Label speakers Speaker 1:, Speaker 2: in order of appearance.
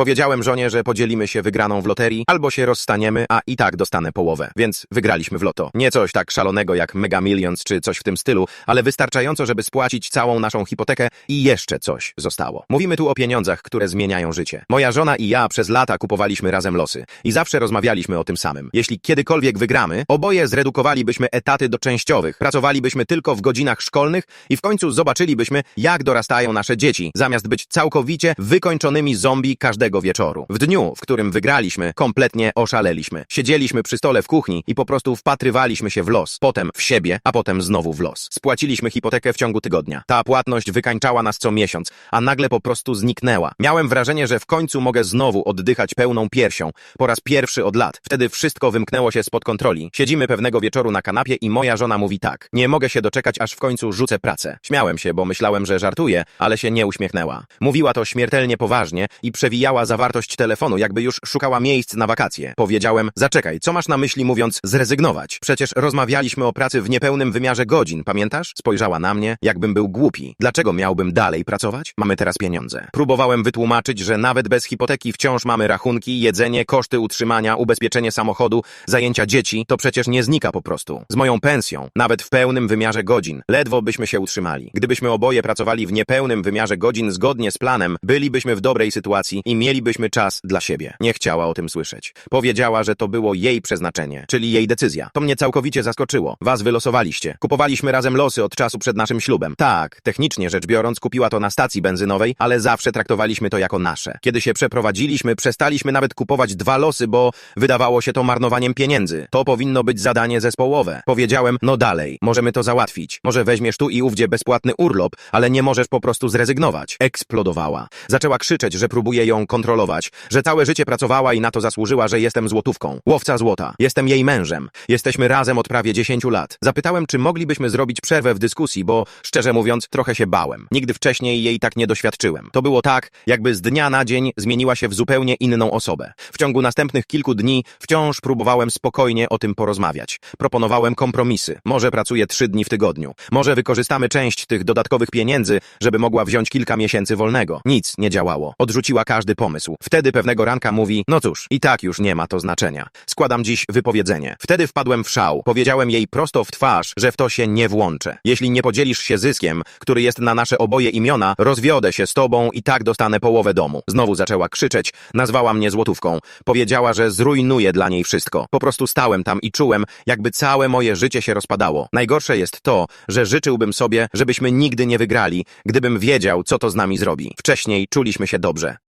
Speaker 1: Powiedziałem żonie, że podzielimy się wygraną w loterii, albo się rozstaniemy, a i tak dostanę połowę. Więc wygraliśmy w loto. Nie coś tak szalonego jak Mega Millions czy coś w tym stylu, ale wystarczająco, żeby spłacić całą naszą hipotekę i jeszcze coś zostało. Mówimy tu o pieniądzach, które zmieniają życie. Moja żona i ja przez lata kupowaliśmy razem losy i zawsze rozmawialiśmy o tym samym. Jeśli kiedykolwiek wygramy, oboje zredukowalibyśmy etaty do częściowych, pracowalibyśmy tylko w godzinach szkolnych i w końcu zobaczylibyśmy, jak dorastają nasze dzieci, zamiast być całkowicie wykończonymi zombie każdego wieczoru. W dniu, w którym wygraliśmy, kompletnie oszaleliśmy. Siedzieliśmy przy stole w kuchni i po prostu wpatrywaliśmy się w los, potem w siebie, a potem znowu w los. Spłaciliśmy hipotekę w ciągu tygodnia. Ta płatność wykańczała nas co miesiąc, a nagle po prostu zniknęła. Miałem wrażenie, że w końcu mogę znowu oddychać pełną piersią, po raz pierwszy od lat. Wtedy wszystko wymknęło się spod kontroli. Siedzimy pewnego wieczoru na kanapie i moja żona mówi tak. Nie mogę się doczekać, aż w końcu rzucę pracę. Śmiałem się, bo myślałem, że żartuje, ale się nie uśmiechnęła. Mówiła to śmiertelnie poważnie i przewijała zawartość telefonu, jakby już szukała miejsc na wakacje. Powiedziałem, zaczekaj, co masz na myśli mówiąc zrezygnować? Przecież rozmawialiśmy o pracy w niepełnym wymiarze godzin, pamiętasz? Spojrzała na mnie, jakbym był głupi. Dlaczego miałbym dalej pracować? Mamy teraz pieniądze. Próbowałem wytłumaczyć, że nawet bez hipoteki wciąż mamy rachunki, jedzenie, koszty utrzymania, ubezpieczenie samochodu, zajęcia dzieci, to przecież nie znika po prostu. Z moją pensją, nawet w pełnym wymiarze godzin, ledwo byśmy się utrzymali. Gdybyśmy oboje pracowali w niepełnym wymiarze godzin zgodnie z planem, bylibyśmy w dobrej sytuacji i mielibyśmy czas dla siebie. Nie chciała o tym słyszeć. Powiedziała, że to było jej przeznaczenie, czyli jej decyzja. To mnie całkowicie zaskoczyło. Was wylosowaliście. Kupowaliśmy razem losy od czasu przed naszym ślubem. Tak, technicznie rzecz biorąc, kupiła to na stacji benzynowej, ale zawsze traktowaliśmy to jako nasze. Kiedy się przeprowadziliśmy, przestaliśmy nawet kupować dwa losy, bo wydawało się to marnowaniem pieniędzy. To powinno być zadanie zespołowe. Powiedziałem, no dalej, możemy to załatwić. Może weźmiesz tu i ówdzie bezpłatny urlop, ale nie możesz po prostu zrezygnować. Eksplodowała. Zaczęła krzyczeć, że próbuję ją kontrolować, że całe życie pracowała i na to zasłużyła, że jestem złotówką. Łowca złota. Jestem jej mężem. Jesteśmy razem od prawie 10 lat. Zapytałem, czy moglibyśmy zrobić przerwę w dyskusji, bo szczerze mówiąc, trochę się bałem. Nigdy wcześniej jej tak nie doświadczyłem. To było tak, jakby z dnia na dzień zmieniła się w zupełnie inną osobę. W ciągu następnych kilku dni wciąż próbowałem spokojnie o tym porozmawiać. Proponowałem kompromisy. Może pracuję trzy dni w tygodniu. Może wykorzystamy część tych dodatkowych pieniędzy, żeby mogła wziąć kilka miesięcy wolnego. Nic nie działało. Odrzuciła każdy pomysł. Wtedy pewnego ranka mówi, no cóż, i tak już nie ma to znaczenia. Składam dziś wypowiedzenie. Wtedy wpadłem w szał. Powiedziałem jej prosto w twarz, że w to się nie włączę. Jeśli nie podzielisz się zyskiem, który jest na nasze oboje imiona, rozwiodę się z tobą i tak dostanę połowę domu. Znowu zaczęła krzyczeć, nazwała mnie złotówką. Powiedziała, że zrujnuję dla niej wszystko. Po prostu stałem tam i czułem, jakby całe moje życie się rozpadało. Najgorsze jest to, że życzyłbym sobie, żebyśmy nigdy nie wygrali, gdybym wiedział, co to z nami zrobi. Wcześniej czuliśmy się dobrze.